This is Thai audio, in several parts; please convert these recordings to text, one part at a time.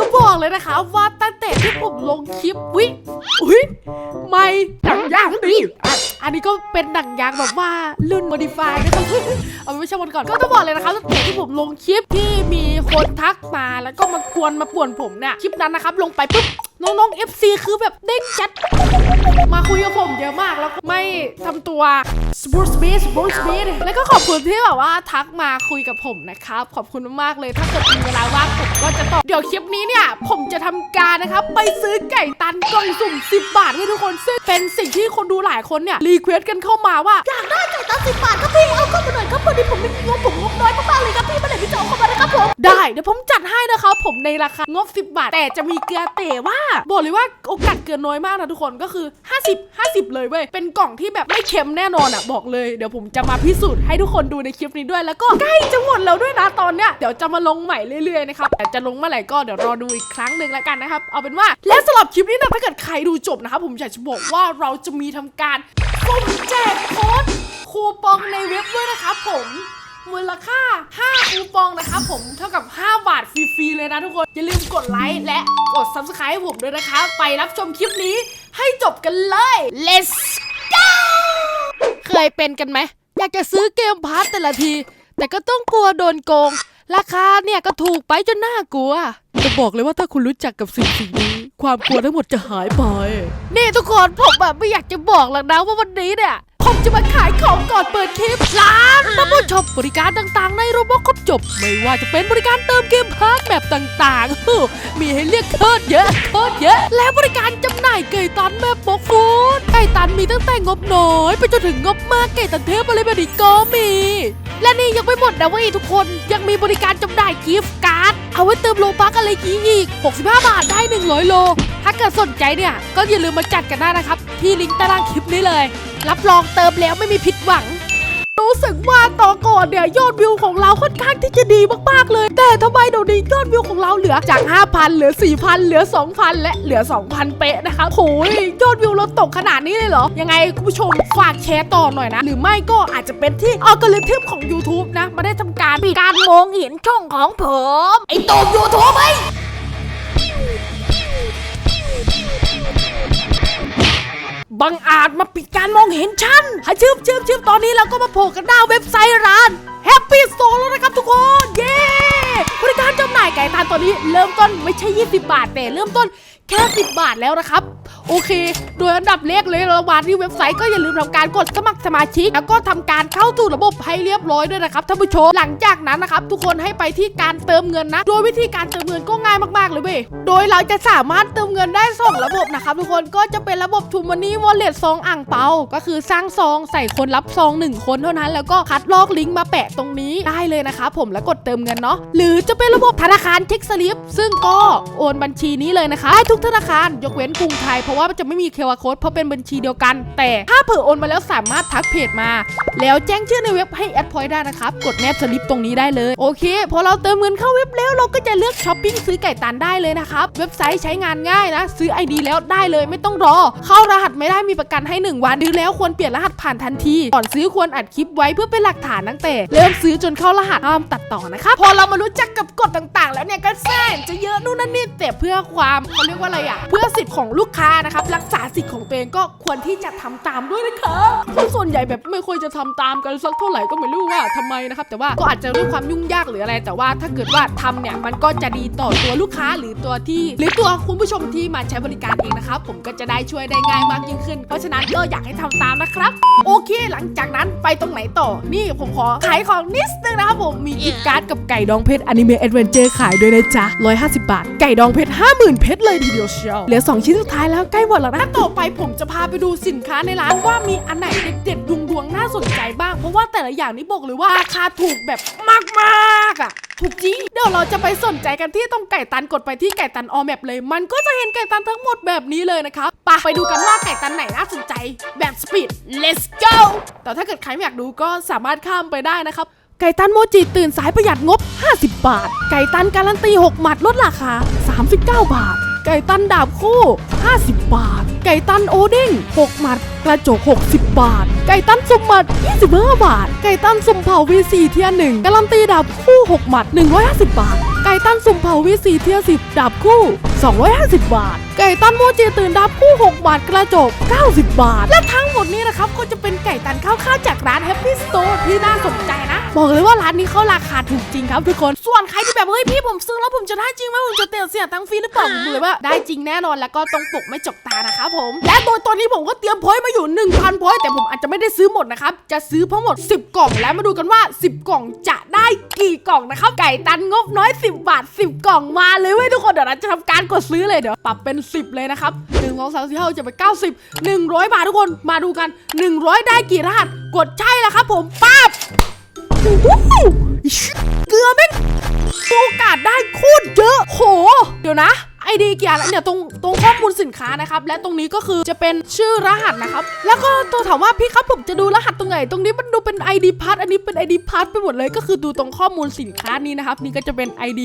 ก็บอกเลยนะคะว่าตั้งแต่ที่ผมลงคลิปวิอุ้ยไม่หนังยางดิอะอันนี้ก็เป็นหนังยางแบบว่ารุ่นโมดิฟายนะครับเอาไม่ใช่วันก่อนก็ต้องบอกเลยนะคะตั้งแต่ที่ผมลงคลิปที่มีคนทักมาแล้วก็มากวนมาป่วนผมเนี่ยคลิปนั้นนะครับลงไปปุ๊บ น้องๆ FC คือแบบเด้งจัด มาคุยกับผมเยอะมากแล้วไม่ทำตัว sports b a s sports b a s แล้วก็ขอบคุณที่แบบว่าทักมาคุยกับผมนะครับ ขอบคุณมากๆเลยถ้าเกิดมีเวลาว่างผมก็จะตอบเดี๋ยวคลิปนี้เนี่ย ผมจะทำการนะครับ ไปซื้อไก่ตันกล่องสุ่ม 10 บาทให้ทุกคนซึ่งเป็นสิ่งที่คนดูหลายคนเนี่ยรีเควสกันเข้ามาว่า อยากได้ไก่ตาสิบบาทครับพี่เอาเข้ามาหน่อยครับพอดีผมไม่มีงบผมงบน้อยมากๆเลยครับพี่มื่อไหร่พี่จะเอาเข้ามานะครับผมได้เดี๋ยวผมจัดให้นะครับผมในราคางบ 10 บาท แต่จะมีเกลือเตะว่าบอกเลยว่าโอกาสเกินน้อยมากนะทุกคนก็คือ 50 50 เลยเว้ย เป็นกล่องที่แบบไม่เค็มแน่นอนอะบอกเลยเดี๋ยวผมจะมาพิสูจน์ให้ทุกคนดูในคลิปนี้ด้วยแล้วก็ใกล้จะหมดแล้วด้วยนะตอนเนี้ยเดี๋ยวจะมาลงใหม่เรื่อยๆนะครับแต่จะลงเมื่อไหร่ก็เดี๋ยวรอดูอีกครั้งหนึ่งแล้วกันนะครับเอาเป็นว่าและสำหรับคลิปนี้นะถ้าเกิดใครดูจบนะครับผมอยากจะบอกว่าเราจะมีทำการสุ่มแจกโค้ดคูปองในเว็บด้วยนะครับผม มูลค่า5คูปองนะครับผมเท่ากับ 5 บาทฟรีๆเลยนะทุกคน อย่าลืมกดไลค์และกด subscribe ให้ผมด้วยนะครับไปรับชมคลิปนี้ให้จบกันเลย let's go เคยเป็นกันไหม อยากจะซื้อเกมพาร์ตแต่ละที แต่ก็ต้องกลัวโดนโกง ราคาเนี่ยก็ถูกไปจนน่ากลัวจะบอกเลยว่าถ้าคุณรู้จักกับสิ่งสิ่งนี้ ความกลัวทั้งหมดจะหายไป นี่ทุกคนผมแบบไม่อยากจะบอกหรอกนะว่าวันนี้เนี่ยผมจะมาขายของก่อนเปิดคลิปร้า บับบริการต่างๆ ในโรบอทครบจบ ไม่ว่าจะเป็นบริการเติมเกมพาร์ทแบบต่างๆ มีให้เลือกโคตรเยอะโคตรเยอะ และบริการจำหน่ายไก่ตันแบบบอกฟูดไก่ตันมีตั้งแต่งบน้อย ไปจนถึงงบมากไก่ตันเทพอะไรแบบนี้ก็มี และนี่ยังไม่หมดนะเว้ยทุกคนยังมีบริการจำหน่ายกิฟต์การ์ดเอาไว้เติมโลบักอะไรอีก 65 บาทได้ 100 โล ถ้าเกิดสนใจเนี่ย ก็อย่าลืมมาจัดกันได้นะครับ ที่ลิงก์ใต้ล่างคลิปนี้เลย รับรองเติมแล้วไม่มีผิดหวัง รู้สึกว่าต่อก่อนเนี่ยยอดวิวของเราค่อนข้างที่จะดีมากๆเลย แต่ทำไมเดี๋ยวนี้ยอดวิวของเราเหลือจาก 5,000 เหลือ 4,000 เหลือ 2,000 และเหลือ 2,000 เป๊ะนะคะโอ้ยยอดวิวเราตกขนาดนี้เลยเหรอ ยังไงคุณผู้ชมฝากแชร์ต่อหน่อยนะ หรือไม่ก็อาจจะเป็นที่อัลกอริทึมของ YouTube นะมาได้ทำการปิดการมองเห็นช่องของผม ไอ้โตมยูทูบไอ บังอาจมาปิดการมองเห็นฉันให้ชื่มชื่มชื่มตอนนี้เราก็มาโผล่กันหน้าเว็บไซต์ร้าน Happy Store แล้วนะครับทุกคน เย้บริการจำหน่ายไก่ทานตอนนี้เริ่มต้นไม่ใช่ 20 บาทแต่เริ่มต้น แค่ 10 บาทแล้วนะครับ โอเค โดยอันดับแรกเลยเรามาที่เว็บไซต์ก็อย่าลืมทำการกดสมัครสมาชิก แล้วก็ทำการเข้าสู่ระบบให้เรียบร้อยด้วยนะครับท่านผู้ชมหลังจากนั้นนะครับทุกคนให้ไปที่การเติมเงินนะ โดยวิธีการเติมเงินก็ง่ายมากๆเลยเว้ยโดยเราจะสามารถเติมเงินได้สองระบบนะครับทุกคนก็จะเป็นระบบทูมันนี่วอลเล็ตซองอ่างเปา ก็คือสร้างซองใส่คนรับซองหนึ่งคนเท่านั้น แล้วก็คัดลอกลิงก์มาแปะตรงนี้ได้เลยนะครับผมแล้วกดเติมเงินเนาะหรือจะเป็นระบบธนาคารเช็คสลิปซึ่งก็โอนบัญชีนี้เลยนะคะได้ทุกธนาคาร ยกเว้นกรุงไทย เพราะว่ามันจะไม่มีเคอร์โค้ดเพราะเป็นบัญชีเดียวกัน แต่ถ้าเผื่อโอนมาแล้วสามารถทักเพจมา แล้วแจ้งชื่อในเว็บให้แอดพอยต์ได้นะครับ กดแนบสลิปตรงนี้ได้เลย โอเค พอเราเติมเงินเข้าเว็บแล้วเราก็จะเลือกช้อปปิ้งซื้อไก่ตันได้เลยนะครับ เว็บไซต์ใช้งานง่ายนะ ซื้อ ID แล้วได้เลยไม่ต้องรอ เข้ารหัสไม่ได้มีประกันให้ 1 วันซื้อแล้วควรเปลี่ยนรหัสผ่านทันที ก่อนซื้อควรอัดคลิปไว้เพื่อเป็นหลักฐานตั้งแต่ เริ่มซื้อจนเข้ารหัสห้ามตัดต่อนะครับพอเรามารู้จักกับกฎต่างๆ แล้วเนี่ยก็แซงจะเยอะนู่นนั่นนี่แต่เพื่อความเขาเรียกว่าอะไรอะเพื่อสิทธิ์ของลูกค้านะครับ รักษาสิทธิ์ของตัวเองก็ควรที่จะทำตามด้วยนะครับคนส่วนใหญ่แบบไม่ค่อยจะทำตามกันสักเท่าไหร่ก็ไม่รู้ว่าทำไมนะครับ แต่ว่าก็อาจจะด้วยความยุ่งยากหรืออะไร แต่ว่าถ้าเกิดว่าทำเนี่ยมันก็จะดีต่อตัวลูกค้าหรือตัวที่ หรือตัวคุณผู้ชมที่มาใช้บริการเองนะครับผมก็จะได้ช่วยได้ง่ายมากยิ่งขึ้น เพราะฉะนั้นก็อยากให้ทำตามนะครับ โอเค หลังจากนั้นไปตรงไหนต่อนี่ผมขอขายของนิดนึงนะครับผมมีกิฟต์การ์ดกับไก่ดองเพชรอนิเมะแอดเวนเจอร์ขายด้วยนะจ๊ะ150 บาท ไก่ดองเพชร50,000เพชรเลยทีเดียวเชียวเหลือ2ชิ้นสุดท้ายแล้วใกล้หมดแล้วนะต่อไปผมจะพาไปดูสินค้าในร้านว่ามีอันไหนเด็ดๆดวงๆน่าสนใจบ้าง เพราะว่าแต่ละอย่างนี้บอกเลยว่าราคาถูกแบบมากๆอะถูกจริงเดี๋ยวเราจะไปสนใจกันที่ตรงไก่ตันกดไปที่ไก่ตันออแมปเลย มันก็จะเห็นไก่ตันทั้งหมดแบบนี้เลยนะครับไปไปดูกันว่าไก่ตันไหนน่าสนใจแบบสปีด let's go แต่ถ้าเกิดใครไม่อยากดูก็สามารถข้ามไปได้นะครับไก่ตันโมจิตื่นสายประหยัดงบ 50 บาท ไก่ตันการันตี 6 หมัดลดราคา 39 บาท ไก่ตันดาบคู่ 50 บาท ไก่ตันโอเด้ง6หมัด กระจก 60 บาท ไก่ตันสุ่มหมัด 25 บาท ไก่ตันสมเผา V4 เทียหนึ่งการันตีดาบคู่ 6 หมัด 150 บาท ไก่ตันสมเผาวิสีเทียสิบดาบคู่ 250 บาท ไก่ตันโมจิตื่นดาบคู่ 6 บาท กระจก 90 บาท และทั้งหมดนี้นะครับก็จะเป็นไก่ตันข้าวข้าวจากร้าน Happy Store ที่น่าสนใจนะ บอกเลยว่าร้านนี้เขาราคาถูกจริงครับทุกคน ส่วนใครที่แบบเฮ้ยพี่ผมซื้อแล้วผมจะได้จริงไหมผมจะเตียเสียตังค์ฟรีหรือเปล่าผมบอกเลยว่าได้จริงแน่นอนแล้วก็ตรงปกไม่จกตานะครับผม และโดยตอนนี้ผมก็เตรียมพอยต์มาอยู่ 1,000พอยต์แต่ผมอาจจะไม่ได้ซื้อหมดนะครับจะซื้อทั้งหมด 10 กล่องแล้วมาดูกันว่า 10 กล่องจะได้กี่กล่องนะครับไก่ตันงบน้อย 10 บาท 10 กล่องมาเลยเว้ยทุกคนเดี๋ยวเราจะทำการกดซื้อเลยเดี๋ยวปรับเป็น 10 เลยนะครับ1 2 3 4 5 6 7 8 9 10 100 บาททุกคนมาดูกัน 100 ได้กี่รหัสกดใช่แล้วครับผมปั๊บ เกลือแม่งโอกาสได้โคตรเยอะ โห เดี๋ยวนะ ไอดีเกียร์เนี่ยตรงตรงข้อมูลสินค้านะครับและตรงนี้ก็คือจะเป็นชื่อรหัสนะครับ แล้วก็ตัวถามว่าพี่ครับผมจะดูรหัสตรงไหน ตรงนี้มันดูเป็น ID พัทอันนี้เป็น ID พัทไปหมดเลยก็คือดูตรงข้อมูลสินค้านี้นะครับ นี่ก็จะเป็น ID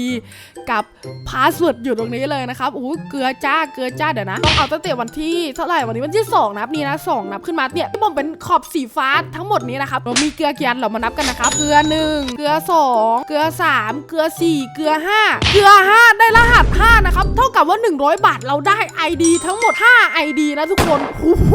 กับพาสเวิร์ดอยู่ตรงนี้เลยนะครับโอ้โหเกลือจ้าเกลือจ้าเดี๋ยวนะต้องเอาตั้งแต่วันที่เท่าไหร่วันนี้วันที่2นับนี่นะ2นับขึ้นมาเนี่ยที่ผมเป็นขอบสีฟ้าทั้งหมดนี้นะครับเรามีเกลือกี่อันเรามานับกันนะครับเกลือ 1 เกลือ 2 เกลือ 3 เกลือ 4 เกลือ 5 เกลือ 5 ได้รหัส5นะครับเท่ากับว่า 100 บาทเราได้ ID ทั้งหมด 5 ID นะทุกคนโอ้โห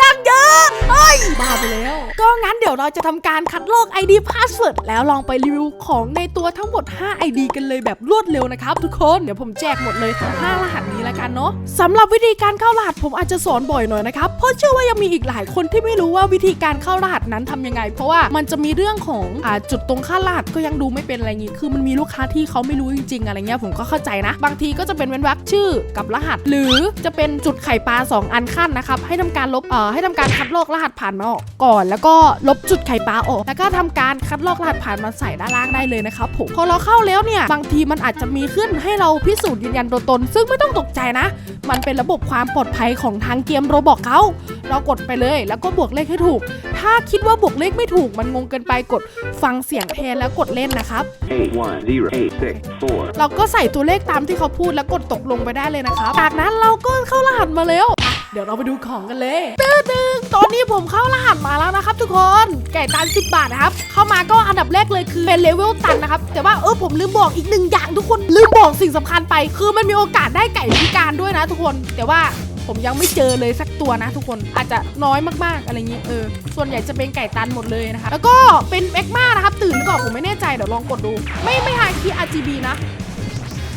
ยากเยอะเฮ้ยบ้าไปแล้ว ก็งั้นเดี๋ยวเราจะทำการคัดลอก ID Password แล้วลองไปรีวิวของในตัวทั้งหมด 5 ID กันเลยแบบรวดเร็วนะครับทุกคนเดี๋ยวผมแจกหมดเลยทั้ง5รหัสนี้แล้วกันเนาะสำหรับวิธีการเข้ารหัสผมอาจจะสอนบ่อยหน่อยนะครับเพราะเชื่อว่ายังมีอีกหลายคนที่ไม่รู้ว่าวิธีการเข้ารหัสนั้นทำยังไง เพราะว่ามันจะมีเรื่องของอ่าจุดตรงค่ารหัสก็ยังดูไม่เป็นอะไรงี้คือมันมีลูกค้าที่เขาไม่รู้จริง ๆ อะไรเงี้ยผมก็เข้าใจนะ บางทีก็จะเป็นเว้นวรรคชื่อกับรหัส หรือจะเป็นจุดไข่ปลาสองอันขั้นนะครับให้ทำการลบเอ่อให้ทำการคัดลอกรหัสผ่านมาออกก่อน แล้วก็ลบจุดไข่ปลาออก แล้วก็ทำการคัดลอกรหัสผ่านมาใส่ด้านล่างได้เลยนะครับผมพอเราเข้าแล้วเนี่ยบางทีมันอาจจะมีขึ้นให้เราพิสูจน์ยืนยันตัวตน ซึ่งไม่ต้องตกใจนะ มันเป็นระบบความปลอดภัยของทางเกมโรบอกเขาเรากดไปเลย แล้วก็บวกเลขให้ถูก ถ้าคิดว่าบวกเลขไม่ถูกมันงงเกินไปกดฟังเสียงแทนแล้วกดเล่นนะครับ eight one zero eight six four เราก็ใส่ตัวเลขตามที่เขาพูดแล้วกดตกลงไปได้เลยนะครับจากนั้นเราก็เข้ารหัสมาแล้วอะเดี๋ยวเราไปดูของกันเลยตื้อตึงตอนนี้ผมเข้ารหัสมาแล้วนะครับ ทุกคน ไก่ตัน 10 บาทนะครับ เข้ามาก็อันดับแรกเลยคือเป็นเลเวลตันนะครับ แต่ว่าเออผมลืมบอกอีกหนึ่งอย่างทุกคน ลืมบอกสิ่งสำคัญไป คือมันมีโอกาสได้ไก่พิการด้วยนะทุกคน แต่ว่า ผมยังไม่เจอเลยสักตัวนะ ทุกคนอาจจะน้อยมากๆอะไรเงี้ยเออส่วนใหญ่จะเป็นไก่ตันหมดเลยนะคะแล้วก็เป็นแม็กมานะครับตื่นก่อนผมไม่แน่ใจเดี๋ยวลองกดดู ไม่ไม่หาคีย์ RGB นะ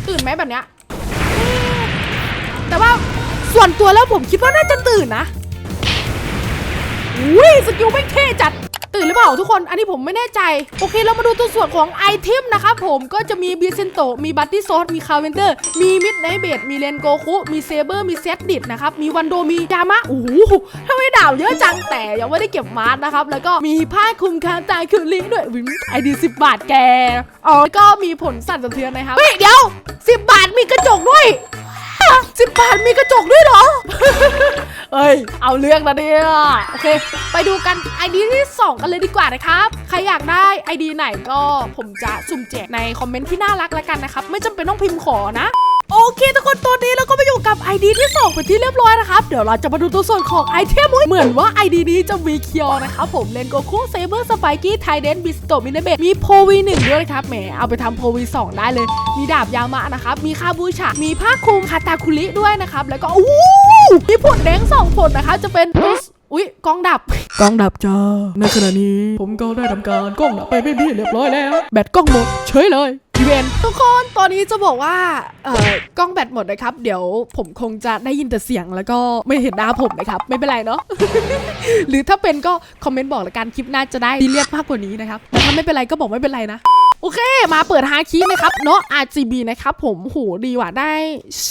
ตื่นไหมแบบเนี้ยแต่ว่าส่วนตัวแล้วผมคิดว่าน่าจะตื่นนะอุ้ยสกิลไม่เท่จัด ตื่นหรือเปล่าทุกคน อันนี้ผมไม่แน่ใจ โอเค เรามาดูตัวส่วนของไอเทมนะครับผม ก็จะมีบีเซนโตมีบัตตี้ซอสมีคาเวนเดอร์ มีมิดไนเบดมีเลนโกคุ มีเซเบอร์ มีเซตดิดนะครับ มีวันโด มีดามะโอ้โหทำไมดาวเยอะจัง แต่ยังไม่ได้เก็บมาร์นะครับ แล้วก็มีผ้าคลุมคาตายคือลิด้วยวิมไอดีสิบบาทแก อ๋อแล้วก็มีผลสั่นสะเทือนนะครับ เฮ้ย เดี๋ยวสิบบาทมีกระจกด้วยสิบบาทมีกระจกด้วยเหรอ เอ้ย เอาเรื่องนะเนี่ย โอเค ไปดูกันไอดีที่ 2 กันเลยดีกว่านะครับ ใครอยากได้ไอดีไหนก็ผมจะสุ่มแจกในคอมเมนต์ที่น่ารักแล้วกันนะครับ ไม่จำเป็นต้องพิมพ์ขอนะ โอเคทุกคนตัวนี้เราก็มาอยู่กับ ID ที่2เป็นที่เรียบร้อยนะครับเดี๋ยวเราจะมาดูตัวส่วนของไอเทมเหมือนว่า ID นี้จะมีเคียวนะครับผมเลนโกคุเซเบอร์สไปกี้ไทเดนบิสโตมินเบตมีโพวีหนึ่งด้วยนะครับแหมเอาไปทำโพวีสองได้เลย มีดาบยามะนะครับมีคาบูชะมีผ้าคลุมคาตาคุริด้วยนะครับแล้วก็อู้มีผลแดงสองผลนะครับจะเป็นอุ๊ยกล้องดับกล้องดับจ้าในขณะนี้ ผมก็ได้ทำการกล้องดับไปไม่พี่เรียบร้อยแล้ว แบตกล้องหมดเฉยเลย เวนทุกคนตอนนี้จะบอกว่าเอ่อกล้องแบตหมดนะครับ เดี๋ยวผมคงจะได้ยินแต่เสียงแล้วก็ไม่เห็นหน้าผมนะครับ ไม่เป็นไรเนาะ หรือถ้าเป็นก็คอมเมนต์บอกละกันคลิปหน้าจะได้ดีเลียดมากกว่านี้นะครับแต่ถ้าไม่เป็นไรก็บอกไม่เป็นไรนะ โอเค มาเปิดฮาคีนะครับเนาะ RGB นะครับผมโหดีว่ะได้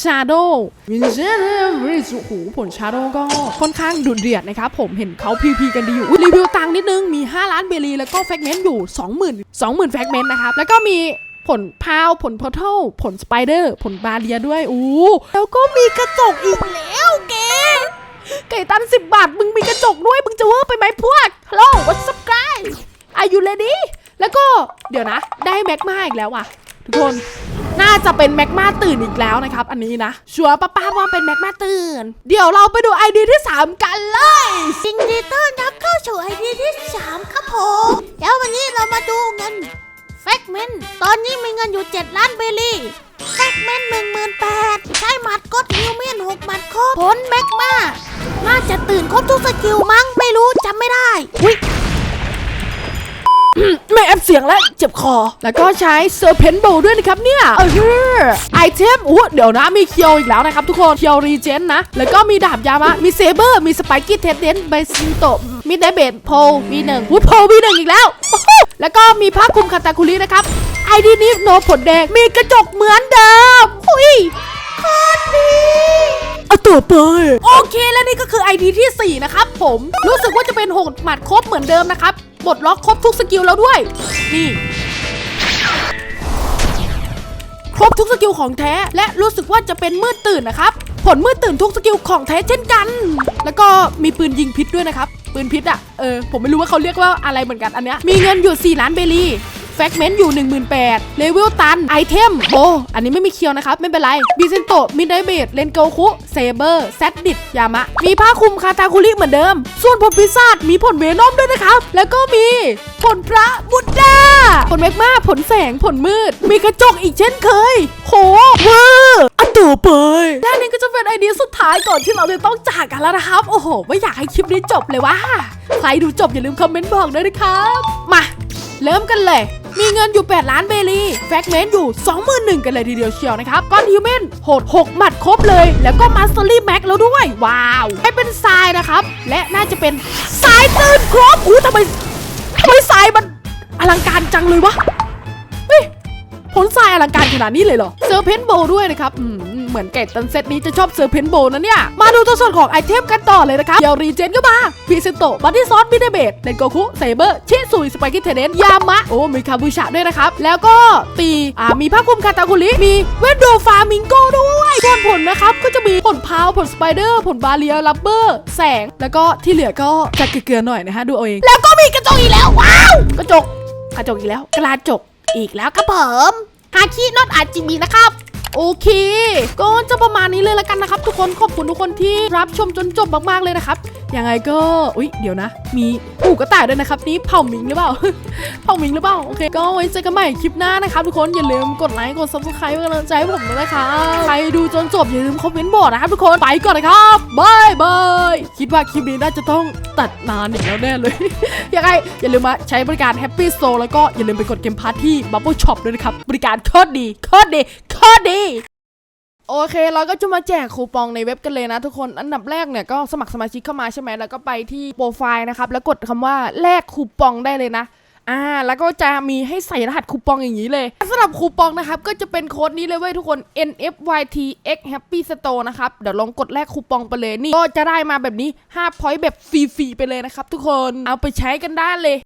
Shadow v i n c e n t Bridge โอ้โหผล Shadow ก็ค่อนข้างดุเดือดนะครับผมเห็นเขา PP กันดีอยู่อุ๊ยรีวิวตังค์นิดนึงมี 5 ล้านเบลีแล้วก็แฟกเมนต์อยู่ 20,000 20,000แฟกเมนต์นะครับแล้วก็มี ผลพาว ผลพอทัลผลสไปเดอร์ ผลบาเรียด้วยอู้แล้วก็มีกระจกอีกแล้วเกไก่ตัน10บบาท มึงมีกระจกด้วย มึงจะเวอร์ไปไหมพวก Hello what's up guys Are you ready แล้วก็เดี๋ยวนะ ได้แม็กมาอีกแล้วว่ะ ทุกคนน่าจะเป็นแม็กมาตื่นอีกแล้วนะครับ อันนี้นะชัวร์ป้าป้าว่าเป็นแม็กมาตื่น เดี๋ยวเราไปดูไอดีที่ 3 กันเลย ยินดีต้อนรับเข้าสู่ไอเดียที่ 3 ครับผม นนี้เรามาดูเงินแฟกเมนต์ ตอนนี้มีเงินอยู่ 7 ล้านเบลลี่แฟกเมนต์หนึ่งหมื่นแปดใช้หมัดกดฮิวแมนหกหมัดครบผลแมกมาน่าจะตื่นครบทุกสกิลมั้งไม่รู้จำไม่ได้อุ้ยไม่แอบเสียงแล้วเจ็บคอ แล้วก็ใช้เซอร์เพนโบด้วยนะครับเนี่ยเออไอเทมอู้เดี๋ยวนะมีเคียวอีกแล้วนะครับทุกคนเคียวรีเจนนะ แล้วก็มีดาบยามะ มีเซเบอร์ มีสไปกี้เทดเดนไบซินโต มีไดเบดโพวีหนึ่งวูดโพวีหนึ่งอีกแล้ว แล้วก็มีผ้าคลุมคาตาคุรินะครับ ไอดีนี้โนผลแดง มีกระจกเหมือนเดิมหุยคตรดีเอาตัวไป โอเคและนี่ก็คือ ID ที่ 4 นะครับผม รู้สึกว่าจะเป็นหกหมัดครบเหมือนเดิมนะครับปลดล็อกครบทุกสกิลแล้วด้วย นี่ครบทุกสกิลของแท้ และรู้สึกว่าจะเป็นมืดตื่นนะครับ ผลมืดตื่นทุกสกิลของแท้เช่นกัน แล้วก็มีปืนยิงพิษด้วยนะครับ ปืนพิษอะเออ ผมไม่รู้ว่าเขาเรียกว่าอะไรเหมือนกันอันเนี้ย มีเงินอยู่ 4 ล้านเบลีแฟกเมนต์อยู่ 18,000เลเวลตัน ไอเทมโอ้อันนี้ไม่มีเคียวนะครับ ไม่เป็นไรบิเซนโตมิดไดเบดเลนโกคุ เซเบอร์แซดดิดยามะ มีผ้าคลุมคาตาคุริเหมือนเดิม ส่วนผลพิซซ่ามีผลเวนอมด้วยนะครับ แล้วก็มีผลพระบุตดาผลแมกมาผลแสงผลมืด มีกระจกอีกเช่นเคย โหเวอร์อัน ต่อไปและนี่ก็จะเป็นไอเดียสุดท้ายก่อนที่เราจะต้องจากกันแล้วนะครับ โอ้โห ไม่อยากให้คลิปนี้จบเลยว่าใครดูจบอย่าลืมคอมเมนต์บอกด้วยนะครับ มาเริ่มกันเลย มีเงินอยู่ 8 ล้านเบลีแฟกเมนต์อยู่ 21,000กันเลยทีเดียวเชียวนะครับ ก้อนฮิวแมนโหด 6 หมัดครบเลย แล้วก็มาสเตอรี่แม็กแล้วด้วย ว้าวให้เป็นทรายนะครับ และน่าจะเป็นทรายตื่นครบอู้ทำไมทำไมทรายมันอลังการจังเลยวะเฮ้ยผลทรายอลังการขนาดนี้เลยเหรอเซอร์เพนโบด้วยนะครับ อืม เหมือนไก่ตันเซตนี้จะชอบเซอร์เพนโบนะเนี่ย มาดูตัวส่วนของไอเทมกันต่อเลยนะครับเดี๋ยวรีเจนก็มาพีเซโตบัตตี้ซอสมิเดเบตเดนโกคุเซเบอร์ชิซุยสไปกิเทเดนยามะโอ้มีคาบูชะด้วยนะครับ แล้วก็ตีอ่ามีผ้าคลุมคาตาคุริมีเวนโดฟามิงโกด้วยส่วนผลนะครับก็จะมีผลพาวผลสไปเดอร์ผลบาเลียลับเบอร์ แสงแล้วก็ที่เหลือก็จะเกลือๆหน่อยนะฮะดูเอาเองแล้วก็มีกระจกอีกแล้วว้าวกระจกกระจกอีกแล้วกระจกอีกแล้วครับผมฮาคินอตอาจิมีนะครับ โอเค ก็จะประมาณนี้เลยละกันนะครับ ทุกคนขอบคุณทุกคนที่รับชมจนจบมากๆเลยนะครับยังไงก็ อุ๊ย เดี๋ยวนะ มีผูกกระต่ายด้วยนะครับ นี่เผ่ามิงหรือเปล่า เผ่ามิงหรือเปล่า โอเค ก็ไว้เจอกันใหม่คลิปหน้านะครับ ทุกคน อย่าลืมกดไลค์ กด subscribe เป็นกำลังใจให้ผมด้วยนะคะใครดูจนจบ อย่าลืมคอมเมนต์บอกนะครับ ทุกคน ไปก่อนนะครับบายบายคิดว่าคลิปนี้น่าจะต้องตัดนานอีกแล้วแน่เลย ยังไง อย่าลืมมาใช้บริการ Happy Store แล้วก็อย่าลืมไปกดเกมพาร์ทที่ Bubble Shop ด้วยนะครับ บริการโคตรดี โคตรดี โคตรดี โอเค เราก็จะมาแจกคูปองในเว็บกันเลยนะทุกคน อันดับแรกเนี่ยก็สมัครสมาชิกเข้ามาใช่ไหมแล้วก็ไปที่โปรไฟล์นะครับ แล้วกดคำว่าแลกคูปองได้เลยนะอ่าแล้วก็จะมีให้ใส่รหัสคูปองอย่างนี้เลยสำหรับคูปองนะครับ ก็จะเป็นโค้ดนี้เลยเว้ยทุกคน NFYTX Happy Store นะครับ เดี๋ยวลองกดแลกคูปองไปเลยนี่ ก็จะได้มาแบบนี้5 point แบบฟรีๆไปเลยนะครับทุกคนเอาไปใช้กันได้เลย